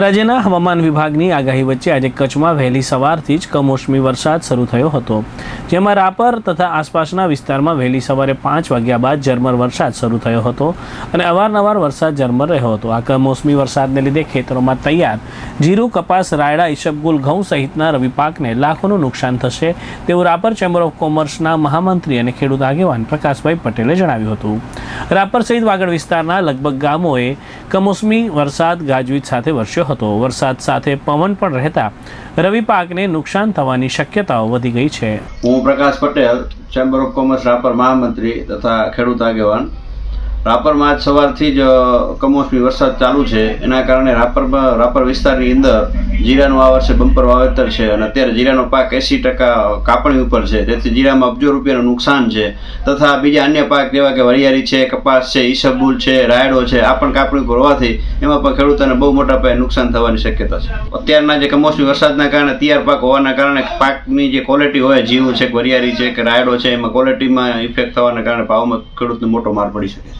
રાજ્યના હવામાન વિભાગની આગાહી વચ્ચે આજે કચ્છમાં વહેલી સવારથી જ કમોસમી વરસાદ શરૂ થયો હતો. જેમાં રાપર તથા આસપાસના વિસ્તારમાં વહેલી સવારે પાંચ વાગ્યા બાદ ઝરમર વરસાદ શરૂ થયો હતો અને અવારનવાર વરસાદ ઝરમર રહ્યો હતો. આ કમોસમી વરસાદને લીધે ખેતરોમાં તૈયાર જીરું, કપાસ, રાયડા ઈશબગુલ ઘઉં સહિતના રવિ પાકને લાખોનું નુકસાન થશે તેવું રાપર ચેમ્બર ઓફ કોમર્સના મહામંત્રી અને ખેડૂત આગેવાન પ્રકાશભાઈ પટેલે જણાવ્યું હતું. રાપર સહિત વાગડ વિસ્તારના લગભગ ગામોએ કમોસમી વરસાદ ગાજવીજ સાથે વરસ્યો હતો. વરસાદ સાથે પવન પણ રહેતા રવિ પાકને નુકસાન થવાની શક્યતાઓ વધી ગઈ છે. હું Prakash Patel chamber of commerce Rapar મહામંત્રી તથા ખેડૂત આગેવાન. રાપરમાં આજ સવારથી જ કમોસમી વરસાદ ચાલુ છે. એના કારણે રાપરમાં, રાપર વિસ્તારની અંદર જીરાનું આ વર્ષે બમ્પર વાવેતર છે અને અત્યારે જીરાનો પાક એંસી ટકા કાપણી ઉપર છે. તેથી જીરામાં અબજો રૂપિયાનું નુકસાન છે. તથા બીજા અન્ય પાક જેવા કે વરિયાળી છે, કપાસ છે ઈસબુલ છે, રાયડો છે, આ પણ કાપણી ઉપર હોવાથી એમાં પણ ખેડૂતોને બહુ મોટા પાયે નુકસાન થવાની શક્યતા છે. અત્યારના જે કમોસમી વરસાદના કારણે તૈયાર પાક હોવાના કારણે પાકની જે ક્વોલિટી હોય જીવું છે વરિયાળી છે કે રાયડો છે, એમાં ક્વોલિટીમાં ઇફેક્ટ થવાના કારણે ભાવમાં ખેડૂતને મોટો માર પડી શકે છે.